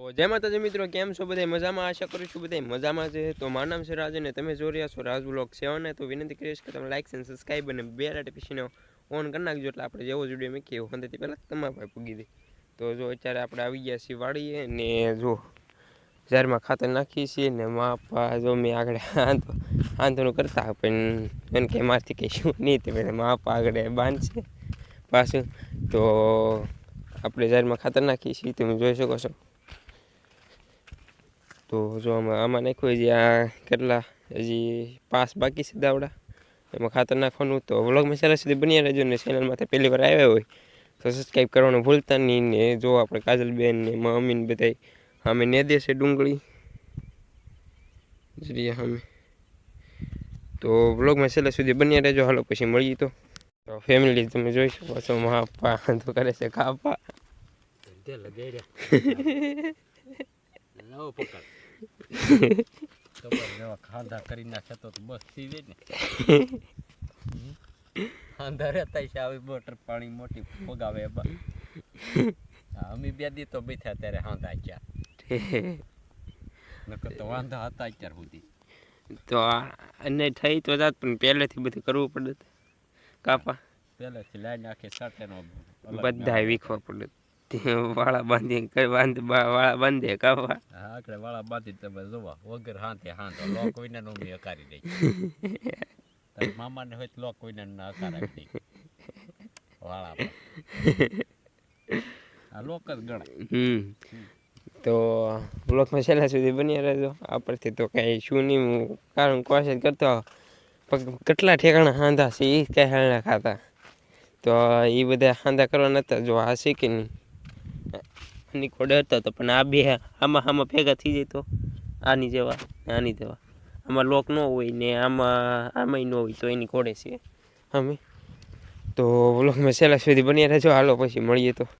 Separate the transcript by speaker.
Speaker 1: તો જય માતાજી મિત્રો, કેમ છો બધા મજામાં? આશા કરું છું બધા મજામાં છે. તો મારું નામ છે રાજ અને તમે જોઈ રહ્યા છો રાજ બ્લોગ સેવન. તો વિનંતી કરીશ કે તમે લાઇક અને સબસ્ક્રાઈબ અને બે નોટિફિકેશન ઓન કરી નાખજો. એટલે આપણે જેવો જોડીએ મેં કેવું એવું તે પહેલાં તમારા ભાઈ પૂગી દે તો જો અત્યારે આપણે આવી ગયા છીએ વાળીએ ને જો ઝારમાં ખાતર નાખીએ છીએ ને માપા જો મેં આગળ આંધો આંધોનું કરતા પણ એને કે મારથી કહીશું નહીં તે પહેલાં માપા આગળ બાંધશે પાછું. તો આપણે ઝારમાં ખાતર નાખીએ છીએ. તમે જોઈ શકો છો. તો જો આમાં આમાં નાખ્યું હજી આ કેટલા? હજી પાસ બાકી છે દાવડા. એમાં ખાતર નાખવાનું તો વ્લોગમાં સારા સુધી બની રહેજો ને ચેનલમાં પહેલી વાર આવ્યા હોય તો સબસ્ક્રાઈબ કરવાનું ભૂલતા નહીં ને જો આપણે કાજલબેન ને એમાં ને બધા અમે ને દેશે ડુંગળી. જરીએ અમે તો વ્લોગમાં છેલ્લા સુધી બન્યા રહેજો. હાલો પછી મળીએ તો. તો ફેમિલી તમે જોઈ શકો છો મા પપ્પા તો કરે છે કાપા
Speaker 2: લગાઈ લગાડ્યા. ખાધા કરી નાખે તો બસ સીવે ને ખાંધા રહેતા છે બોટર પાણી મોટી ફોગાવે અમે બે દી બેઠા ત્યારે હાંધા ગયા નકર હતા અત્યાર સુધી
Speaker 1: તો અને થઈ તો જાત, પણ પહેલેથી બધું કરવું પડે કાપા.
Speaker 2: પહેલેથી લાઈન આખી સાટેનો
Speaker 1: બધા વીખવા પડે વાળા બાંધી વાળા બાંધે કાપા.
Speaker 2: આકડે વાળા બાંધી તમે જોવા, વગર હાંધે હાંધો, લોક કોઈને નો મેં હકારી દઈ. તારી મામાને હોય તો લોક કોઈને ના હકારાવી દઈ વાળા. આ લોક જ ગણાય.
Speaker 1: તો બ્લોકમાં છેલ્લા સુધી બની રહેજો. આ પરથી તો કાંઈ શું નહીં, હું કારણ કોશિશ કરતો કેટલા ઠેકાણા હાંધા છે એ કાંઈ હાલના ખાતા. તો એ બધા હાંધા કરવા નતા, જો આ શીખી નહીં? આની કોડે હતા પણ આ બે આમાં આમાં ભેગા થઈ જાય તો આની જેવા ને આની જેવા. આમાં લોક ન હોય ને આમાં આમાંય ન હોય તો એની કોડે છે. અમે તો બ્લોગમાં છેલ્લા સુધી બની રહેજો. હાલો પછી મળીએ તો.